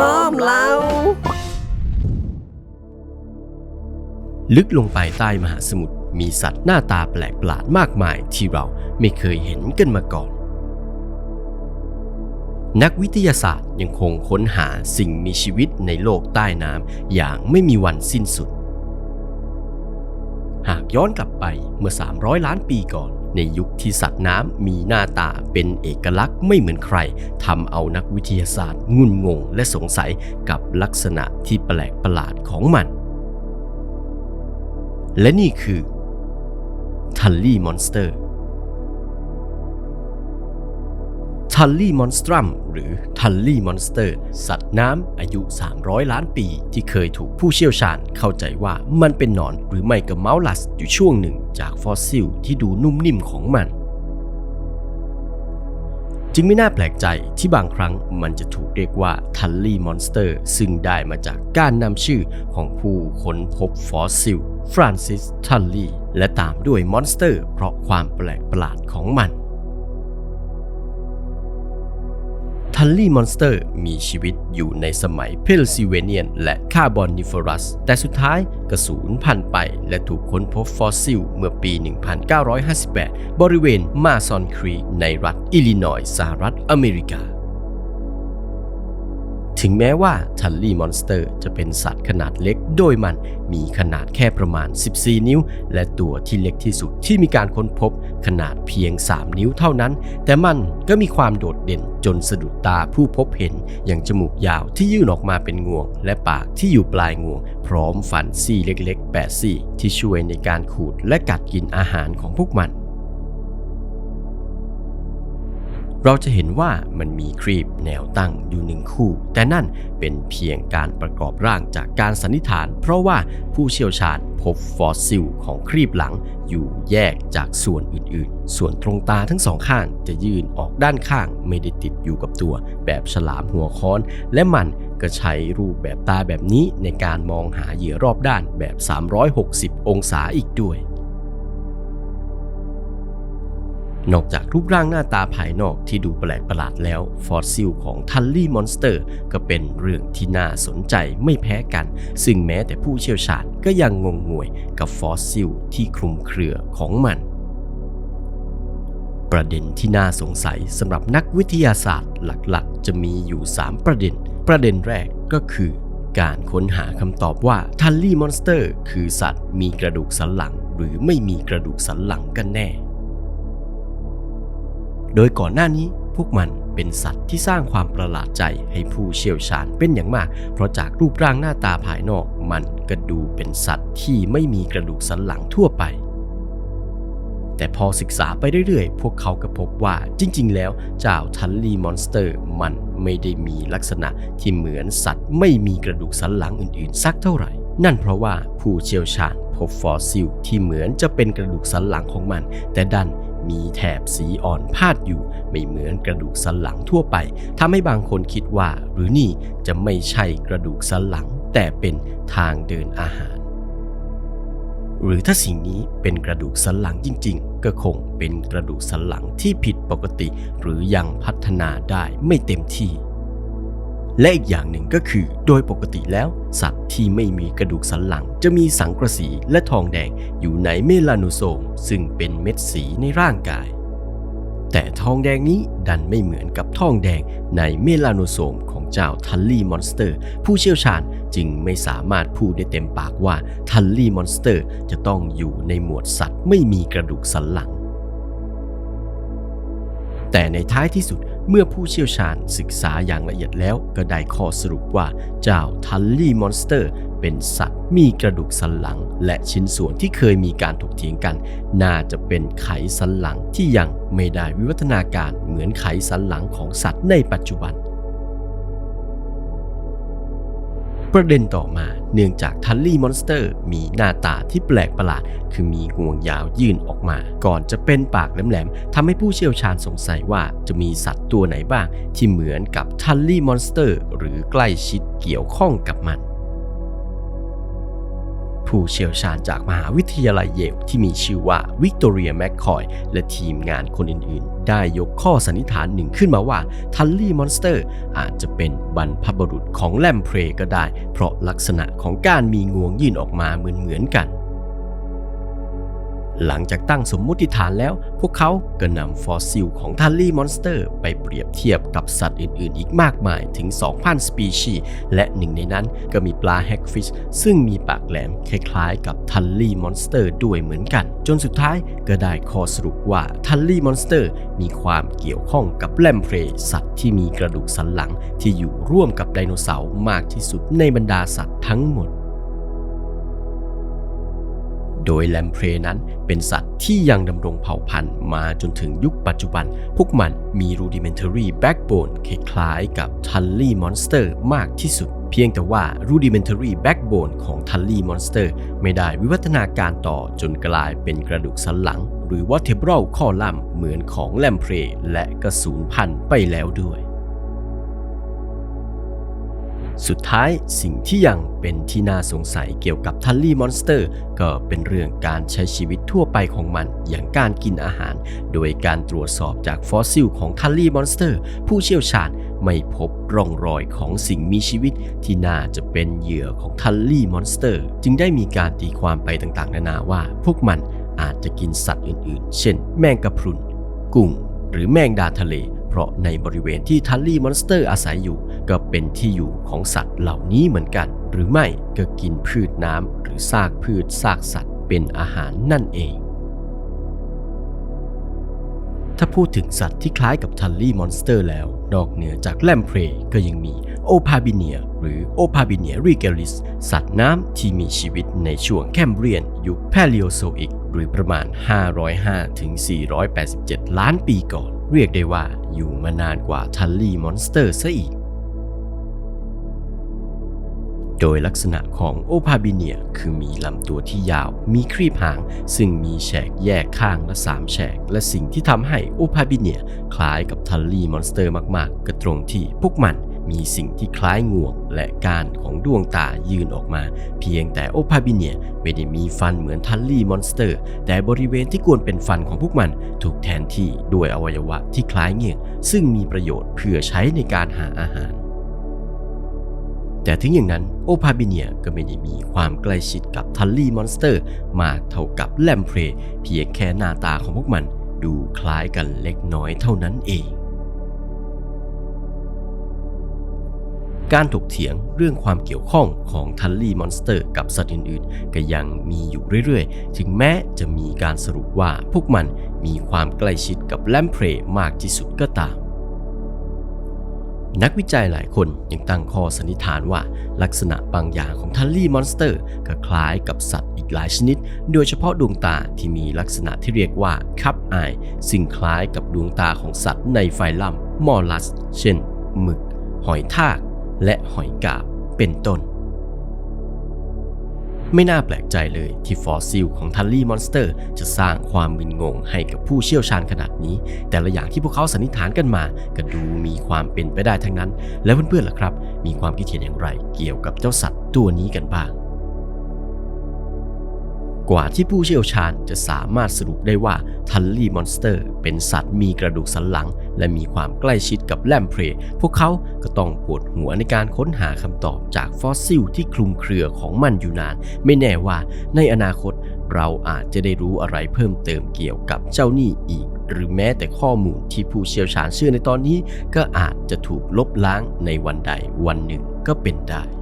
ล้อมเรา ลึกลงไปใต้มหาสมุทรมีสัตว์หน้าตาแปลกประหลาดมากมายที่เราไม่เคยเห็นกันมาก่อน นักวิทยาศาสตร์ยังคงค้นหาสิ่งมีชีวิตในโลกใต้น้ำอย่างไม่มีวันสิ้นสุด หากย้อนกลับไปเมื่อ 300 ล้านปีก่อน ในยุคที่สัตว์น้ำมีหน้าตาเป็นเอกลักษณ์ไม่เหมือนใครทำเอานักวิทยาศาสตร์งุนงงและสงสัยกับลักษณะที่แปลกประหลาดของมัน และนี่คือทัลลี่มอนสเตอร์ ทัลลี่มอนสตรัมหรือทัลลี่มอนสเตอร์ สัตว์น้ำอายุ 300 ล้านปี ที่เคยถูกผู้เชี่ยวชาญเข้าใจว่ามันเป็นหนอนหรือไม่ก็เมาลัสอยู่ช่วงหนึ่งจากฟอสซิลที่ดูนุ่มนิ่มของมัน จึงไม่น่าแปลกใจที่บางครั้งมันจะถูกเรียกว่าทัลลี่มอนสเตอร์ ซึ่งได้มาจากการนำชื่อของผู้ค้นพบฟอสซิลฟรานซิสทัลลี่และตามด้วยมอนสเตอร์ เพราะความแปลกประหลาดของมัน ทัลลี่มอนสเตอร์มีชีวิตอยู่ในสมัยเพลซิเวเนียน และคาร์บอนิฟอรัส แต่สุดท้ายกระสูญพันไปและถูกค้นพบฟอสซิล เมื่อปี 1958 บริเวณมาซอนครีในรัฐอิลลินอยส์สหรัฐอเมริกา ถึงแม้ว่าทัลลี่มอนสเตอร์จะเป็นสัตว์ขนาดเล็ก โดยมันมีขนาดแค่ประมาณ 14 นิ้ว และตัวที่เล็กที่สุดที่มีการค้นพบ ขนาดเพียง 3 นิ้วเท่านั้น แต่มันก็มีความโดดเด่นจนสะดุดตาผู้พบเห็น อย่างจมูกยาวที่ยื่นออกมาเป็นงวง และปากที่อยู่ปลายงวง พร้อมฟันซี่เล็กๆ8ซี่ที่ช่วยในการขูดและกัดกินอาหารของพวกมัน เราจะเห็นว่ามันมีครีบแนวตั้งอยู่หนึ่งคู่ แต่นั่นเป็นเพียงการประกอบร่างจากการสันนิษฐาน เพราะว่าผู้เชี่ยวชาญพบฟอสซิลของครีบหลังอยู่แยกจากส่วนอื่นๆ ส่วนตรงตาทั้งสองข้างจะยื่นออกด้านข้างไม่ได้ติดอยู่กับตัว แบบฉลามหัวค้อน และมันก็ใช้รูปแบบตาแบบนี้ในการมองหาเหยื่อรอบด้านแบบ 360 องศาอีกด้วย นอกจากรูปร่างหน้าตาภายนอกที่ดูแปลกประหลาดแล้ว ฟอสซิลของทัลลี่มอนสเตอร์ ก็เป็นเรื่องที่น่าสนใจไม่แพ้กัน ซึ่งแม้แต่ผู้เชี่ยวชาญก็ยังงงงวยกับฟอสซิลที่คลุมเครือของมันประเด็นที่น่าสงสัยสำหรับนักวิทยาศาสตร์หลักๆ จะมีอยู่ 3 ประเด็น ประเด็นแรกก็คือ การค้นหาคำตอบว่าทัลลี่มอนสเตอร์ คือสัตว์มีกระดูกสันหลังหรือไม่มีกระดูกสันหลังกันแน่ โดยก่อนหน้านี้พวกมันเป็นสัตว์ที่สร้างความประหลาดใจให้ผู้เชี่ยวชาญเป็นอย่างมาก เพราะจากรูปร่างหน้าตาภายนอกมันก็ดูเป็นสัตว์ที่ไม่มีกระดูกสันหลังทั่วไป แต่พอศึกษาไปเรื่อยๆ พวกเขาก็พบว่าจริงๆ แล้วเจ้าทัลลี่มอนสเตอร์มันไม่ได้มีลักษณะที่เหมือนสัตว์ไม่มีกระดูกสันหลังอื่นๆ สักเท่าไหร่ นั่นเพราะว่าผู้เชี่ยวชาญพบฟอสซิลที่เหมือนจะเป็นกระดูกสันหลังของมัน แต่ดัน มีแถบสีอ่อนพาดอยู่ ไม่เหมือนกระดูกสันหลังทั่วไปทำให้บางคนคิดว่า หรือนี่จะไม่ใช่กระดูกสันหลัง แต่เป็นทางเดินอาหาร หรือถ้าสิ่งนี้เป็นกระดูกสันหลังจริง ๆ ก็คงเป็นกระดูกสันหลังที่ผิดปกติ หรือยังพัฒนาได้ไม่เต็มที่ และอีกอย่างหนึ่งก็คือ โดยปกติแล้ว สัตว์ที่ไม่มีกระดูกสันหลัง จะมีสังกะสีและทองแดงอยู่ในเมลาโนโซม ซึ่งเป็นเม็ดสีในร่างกาย แต่ทองแดงนี้ดันไม่เหมือนกับทองแดงในเมลาโนโซมของเจ้าทัลลี่มอนสเตอร์ ผู้เชี่ยวชาญจึงไม่สามารถพูดได้เต็มปากว่าทัลลี่มอนสเตอร์จะต้องอยู่ในหมวดสัตว์ไม่มีกระดูกสันหลังแต่ในท้ายที่สุด เมื่อผู้เชี่ยวชาญศึกษาอย่างละเอียดแล้วก็ได้ข้อสรุปว่าเจ้าทัลลี่มอนสเตอร์ เป็นสัตว์มีกระดูกสันหลัง และชิ้นส่วนที่เคยมีการถกเถียงกัน น่าจะเป็นไขสันหลังที่ยังไม่ได้วิวัฒนาการเหมือนไขสันหลังของสัตว์ในปัจจุบัน ประเด็นต่อมาเนื่องจากทัลลี่มอนสเตอร์มีหน้าตาที่แปลกประหลาด คือมีงวงยาวยื่นออกมา ก่อนจะเป็นปากแหลมๆทำให้ผู้เชี่ยวชาญสงสัยว่าจะมีสัตว์ตัวไหนบ้าง ที่เหมือนกับทัลลี่มอนสเตอร์หรือใกล้ชิดเกี่ยวข้องกับมัน ผู้เชี่ยวชาญจากมหาวิทยาลัยเยลที่มีชื่อว่าวิกตอเรียแมคคอยและทีมงานคนอื่นๆ ได้ยกข้อสันนิษฐานหนึ่งขึ้นมาว่าทัลลี่มอนสเตอร์อาจจะเป็นบรรพบุรุษของแลมเพรก็ได้ เพราะลักษณะของการมีงวงยื่นออกมาเหมือนๆกัน หลังจากตั้งสมมุติฐานแล้ว พวกเขาก็นำฟอสซิลของทัลลี่มอนสเตอร์ ไปเปรียบเทียบกับสัตว์อื่นๆ อีกมากมายถึง 2,000 สปีชีส์และหนึ่งในนั้นก็มีปลาแฮกฟิชซึ่งมีปากแหลมคล้ายๆ กับทัลลี่มอนสเตอร์ด้วยเหมือนกัน จนสุดท้ายก็ได้ข้อสรุปว่าทัลลี่มอนสเตอร์มีความเกี่ยวข้องกับแลมเพรสัตว์ที่มีกระดูกสันหลังที่อยู่ร่วมกับไดโนเสาร์มากที่สุดในบรรดาสัตว์ทั้งหมด โดยแลมเพรนั้นเป็นสัตว์ที่ยังดำรงเผ่าพันธุ์มาจนถึงยุคปัจจุบัน พวกมันมี rudimentary backbone คล้ายๆกับ Tully Monster มากที่สุด เพียงแต่ว่า rudimentary backbone ของ Tully Monster ไม่ได้วิวัฒนาการต่อจนกลายเป็นกระดูกสันหลัง หรือ vertebral column เหมือนของแลมเพรและกระสูนพันธุ์ไปแล้วด้วย สุดท้ายสิ่งที่ยังเป็นที่น่าสงสัยเกี่ยวกับทัลลี่มอนสเตอร์ ก็เป็นเรื่องการใช้ชีวิตทั่วไปของมัน อย่างการกินอาหาร โดยการตรวจสอบจากฟอสซิลของทัลลี่มอนสเตอร์ ผู้เชี่ยวชาญไม่พบร่องรอยของสิ่งมีชีวิตที่น่าจะเป็นเหยื่อของทัลลี่มอนสเตอร์ จึงได้มีการตีความไปต่างๆ นานาว่า พวกมันอาจจะกินสัตว์อื่นๆ เช่น แมงกะพรุน กุ้ง หรือแมงดาทะเล เพราะในบริเวณที่ทัลลี่มอนสเตอร์อาศัยอยู่ ก็เป็นที่อยู่ของสัตว์เหล่านี้เหมือนกัน หรือไม่ก็กินพืชน้ำหรือซากพืชซากสัตว์เป็นอาหารนั่นเอง ถ้าพูดถึงสัตว์ที่คล้ายกับทัลลี่มอนสเตอร์แล้ว นอกเหนือจากแลมเพรก็ยังมีโอพาบิเนียหรือโอพาบิเนียริเกลิส สัตว์น้ำที่มีชีวิตในช่วงแคมเบรียน ยุคแพลิโอโซอิก หรือประมาณ 505ถึง487 ล้านปีก่อน เรียกได้ว่าอยู่มานานกว่าทัลลี่มอนสเตอร์ซะอีก โดยลักษณะของโอพาบิเนียคือมีลำตัวที่ยาว มีครีบหาง ซึ่งมีแฉกแยกข้างละ3แฉก และสิ่งที่ทำให้โอพาบิเนียคล้ายกับทัลลี่มอนสเตอร์มากๆ ก็ตรงที่พวกมันมีสิ่งที่คล้ายงวงและกานของดวงตายื่นออกมา เพียงแต่โอพาบิเนียไม่ได้มีฟันเหมือนทัลลี่มอนสเตอร์ แต่บริเวณที่กวนเป็นฟันของพวกมันถูกแทนที่ด้วยอวัยวะที่คล้ายเงี้ยงซึ่งมีประโยชน์เพื่อใช้ในการหาอาหาร แต่ถึงอย่างนั้นโอพาบิเนียก็ไม่ได้มีความใกล้ชิดกับทัลลี่มอนสเตอร์ มากเท่ากับแลมเพรเพียงแค่หน้าตาของพวกมันดูคล้ายกันเล็กน้อยเท่านั้นเอง การถกเถียงเรื่องความเกี่ยวข้องของทัลลี่มอนสเตอร์ กับสัตว์อื่นๆ ก็ยังมีอยู่เรื่อยๆ ถึงแม้จะมีการสรุปว่าพวกมันมีความใกล้ชิดกับแลมเพรมากที่สุดก็ตาม นักวิจัยหลายคนยังตั้งข้อสันนิษฐานว่า ลักษณะบางอย่างของทัลลี่มอนสเตอร์ก็คล้ายกับสัตว์อีกหลายชนิด โดยเฉพาะดวงตาที่มีลักษณะที่เรียกว่าคับอายซึ่งคล้ายกับดวงตาของสัตว์ในไฟลัมมอลลัส เช่นหมึก หอยทาก และหอยกาบเป็นต้น ไม่น่าแปลกใจเลยที่ฟอสซิลของทัลลี่มอนสเตอร์ จะสร้างความมึนงงให้กับผู้เชี่ยวชาญขนาดนี้ แต่ละอย่างที่พวกเขาสันนิษฐานกันมา ก็ดูมีความเป็นไปได้ทั้งนั้น แล้วเพื่อนๆล่ะครับ มีความคิดเห็นอย่างไรเกี่ยวกับเจ้าสัตว์ตัวนี้กันบ้าง กว่าที่ผู้เชี่ยวชาญจะสามารถสรุปได้ว่าทัลลี่มอนสเตอร์ เป็นสัตว์มีกระดูกสันหลัง และมีความใกล้ชิดกับแลมเพรพวกเขาก็ต้องปวดหัวในการค้นหาคำตอบจากฟอสซิลที่คลุมเครือของมันอยู่นาน ไม่แน่ว่าในอนาคตเราอาจจะได้รู้อะไรเพิ่มเติมเกี่ยวกับเจ้านี่อีก หรือแม้แต่ข้อมูลที่ผู้เชี่ยวชาญเชื่อในตอนนี้ ก็อาจจะถูกลบล้างในวันใดวันหนึ่งก็เป็นได้